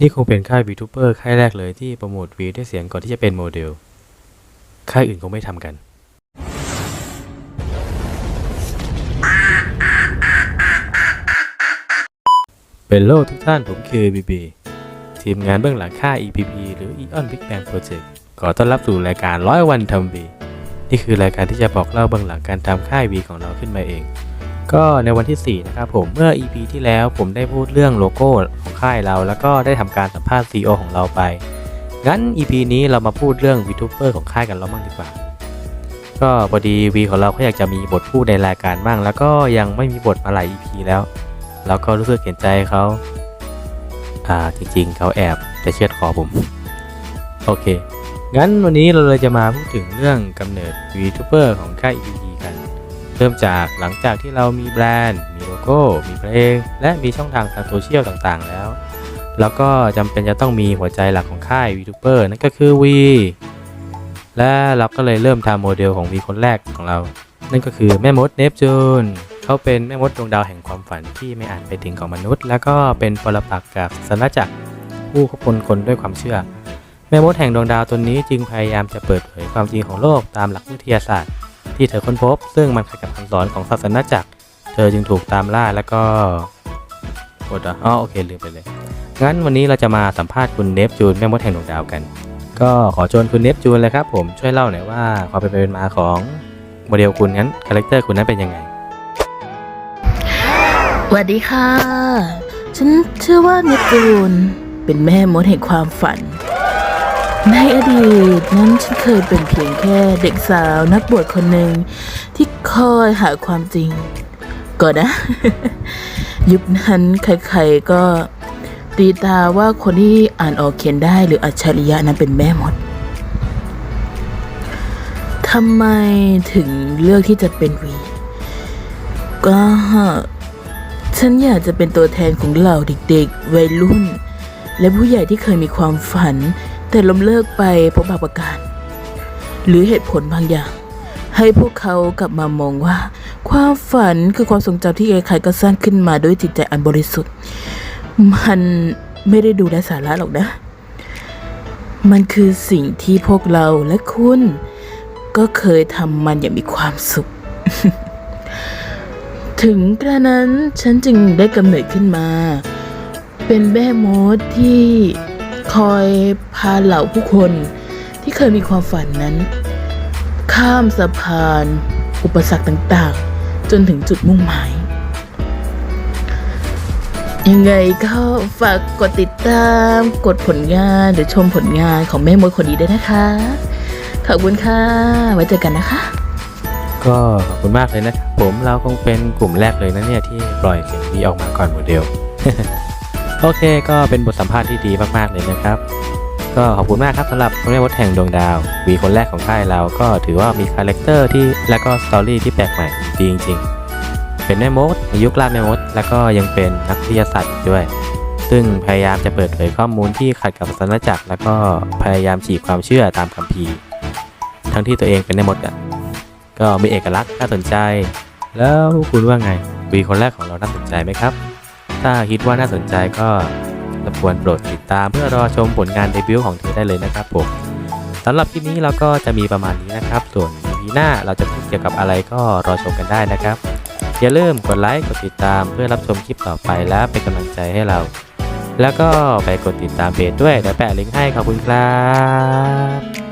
นี่คงเป็นค่าย VTuber ค่ายแรกเลยที่โปรโมทวีด้วยเสียงก่อนที่จะเป็นโมเดล ค่ายอื่นคงไม่ทำกัน เป็นโลทุกท่านผมคือบีบีทีมงานเบื้องหลังค่าย EPP หรือ Eon Big Bang Project ขอต้อนรับสู่รายการร้อยวันทำวีนี่คือรายการที่จะบอกเล่าเบื้องหลังการทำค่ายวีของเราขึ้นมาเอง ก็ในวันที่ 4 นะครับผมเมื่อ EP ที่แล้วผมได้พูดเรื่องโลโก้ของค่ายเรา แล้วก็ได้ทำการสัมภาษณ์ CEO ของเราไป งั้น EP นี้เรามาพูดเรื่อง VTuber ของค่ายกันเราบ้างดีกว่า ก็พอดีวีของเราก็อยากจะมีบทพูดในรายการบ้าง แล้วก็ยังไม่มีบทมาหลาย EP แล้วแล้วก็รู้สึกเห็นใจเขาอ่าจริงๆเขาแอบจะเชือดคอผม โอเค งั้นวันนี้เราเลยจะมาพูดถึงเรื่องกำเนิด VTuber ของค่าย EP เริ่มจากหลังจากที่เรามีแบรนด์ มีโลโก้ มีเพลง และมีช่องทางทางโซเชียลต่างๆ แล้ว แล้วก็จำเป็นจะต้องมีหัวใจหลักของค่าย VTuber นั่นก็คือ V และเราก็เลยเริ่มทำโมเดลของ V คนแรกของเรา นั่นก็คือแม่มดเนปจูนเขาเป็นแม่มดดวงดาวแห่งความฝันที่ไม่อาจไปถึงของมนุษย์ แล้วก็เป็นปรปักษ์กับสนจักรผู้ควบคุมคนด้วยความเชื่อ แม่มดแห่งดวงดาวตนนี้จึงพยายามจะเปิดเผยความจริงของโลกตามหลักวิทยาศาสตร์ ที่เธอค้นพบ ซึ่งมันขัดกับคำสอนของศาสนาจักร เธอจึงถูกตามล่าแล้วก็อดอะอ๋อโอเคลืมไปเลย งั้นวันนี้เราจะมาสัมภาษณ์คุณเนปจูนแม่มดแห่งดวงดาวกัน ก็ขอเชวนคุณเนปจูนเลยครับผมช่วยเล่าหน่อยว่าความเป็นไปเป็นมาของโมเดลคุณงั้นคาแรคเตอร์คุณนั้นเป็นยังไงสวัสดีค่ะ ฉันชื่อว่าเนปจูนเป็นแม่มดแห่งความฝัน ในอดีตนั้นฉันเคยเป็นเพียงแค่เด็กสาวนักบวชคนหนึ่งที่คอยหาความจริงก็นะ ยุคนั้นใครๆก็ตีตาว่าคนที่อ่านออกเขียนได้หรืออัจฉริยะนั้นเป็นแม่มดทำไมถึงเลือกที่จะเป็นวี ก็ฉันอยากจะเป็นตัวแทนของเหล่าเด็กๆ วัยรุ่น และผู้ใหญ่ที่เคยมีความฝัน แต่ล้มเลิกไปเพราะบางประการ หรือเหตุผลบางอย่าง ให้พวกเขากลับมามองว่า ความฝันคือความทรงจำที่ใครก็สร้างขึ้นมาด้วยจิตใจอันบริสุทธิ์ มันไม่ได้ดูไร้สาระหรอกนะ มันคือสิ่งที่พวกเราและคุณ ก็เคยทำมันอย่างมีความสุข ถึงกระนั้นฉันจึงได้กำเนิดขึ้นมา เป็นแม่มดที่ คอยพาเหล่าผู้คนที่เคยมีความฝันนั้น ข้ามสะพาน อุปสรรคต่างๆ จนถึงจุดมุ่งหมาย ยังไงก็ฝากกดติดตาม กดผลงานหรือชมผลงานของแม่มดคนนี้ด้วยนะคะ ขอบคุณค่ะ ไว้เจอกันนะคะ ก็ขอบคุณมากเลยนะครับผมเราคงเป็นกลุ่มแรกเลยนะเนี่ยที่ปล่อยเสียงวีออกมาก่อนโมเดล โอเคก็เป็นบทสัมภาษณ์ที่ดีมากๆเลยนะครับ ก็ขอบคุณมากครับสำหรับแม่มดแห่งดวงดาววีคนแรกของค่ายเราก็ถือว่ามีคาแรคเตอร์ที่และก็สตอรี่ที่แปลกใหม่ดีจริง ๆ เป็นแม่มดยุคล่าแม่มด แล้วก็ยังเป็นนักวิทยาศาสตร์ด้วย ซึ่งพยายามจะเปิดเผยข้อมูลที่ขัดกับศาสนาจักรแล้วก็พยายามฉีกความเชื่อตามคัมภีร์ทั้งที่ตัวเองเป็นแม่มดอะก็มีเอกลักษณ์น่าสนใจ แล้วคุณว่าไงวีคนแรกของเราน่าสนใจไหมครับ ถ้าคิดว่าน่าสนใจก็รบกวนโปรดติดตามเพื่อรอชมผลงานเดบิวต์ของเธอได้เลยนะครับผมสำหรับคลิปนี้เราก็จะมีประมาณนี้นะครับ ส่วน EP หน้าเราจะพูดเกี่ยวกับอะไรก็รอชมกันได้นะครับ อย่าลืมกดไลค์กดติดตามเพื่อรับชมคลิปต่อไปและเป็นกำลังใจให้เรา แล้วก็ไปกดติดตามเพจด้วยเดี๋ยวแปะลิงก์ให้ขอบคุณครับ